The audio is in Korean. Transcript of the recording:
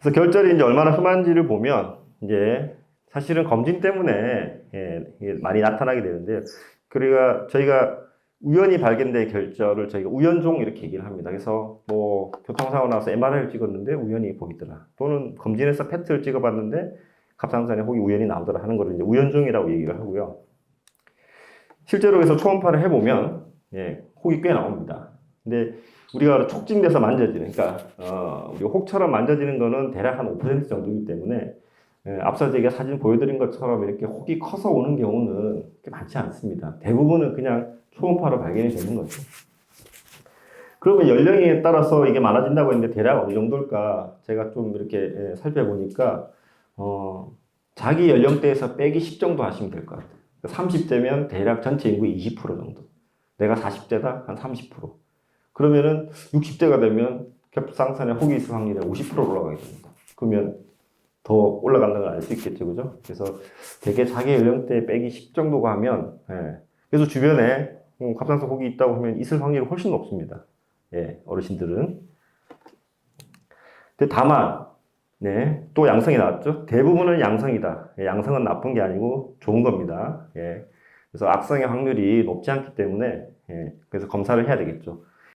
그래서 결절이 이제 얼마나 흠한지를 보면 이제 사실은 검진 때문에 예, 많이 나타나게 되는데요. 그러니까 저희가 우연히 발견된 결절을 저희가 우연종 이렇게 얘기를 합니다. 그래서 뭐 교통사고 나서 MRI를 찍었는데 우연히 보이더라. 또는 검진해서 페트를 찍어봤는데 갑상선에 혹이 우연히 나오더라 하는 거를 이제 우연종이라고 얘기를 하고요. 실제로 그래서 초음파를 해보면 예, 혹이 꽤 나옵니다. 근데 우리가 촉진돼서 만져지는, 그러니까 어, 우리 혹처럼 만져지는 거는 대략 한 5% 정도이기 때문에 예, 앞서 제가 사진 보여드린 것처럼 이렇게 혹이 커서 오는 경우는 많지 않습니다. 대부분은 그냥 초음파로 발견이 되는 거죠. 그러면 연령에 따라서 이게 많아진다고 했는데 대략 어느 정도일까? 제가 좀 이렇게 예, 살펴보니까 어, 자기 연령대에서 빼기 10 정도 하시면 될 것 같아요. 30대면 대략 전체 인구의 20% 정도. 내가 40대다 한 30%. 그러면은 60대가 되면 겹상선에 혹이 있을 확률이 50% 올라가게 됩니다. 그러면 더 올라간다는 걸 알 수 있겠죠, 그죠? 그래서 되게 자기 연령대 빼기 10 정도가 하면, 예. 그래서 주변에 음, 갑상선 혹이 있다고 하면 있을 확률이 훨씬 높습니다. 예, 어르신들은. 근데 다만, 네, 또 양성이 나왔죠? 대부분은 양성이다. 예, 양성은 나쁜 게 아니고 좋은 겁니다. 예. 그래서 악성의 확률이 높지 않기 때문에, 예, 그래서 검사를 해야 되겠죠.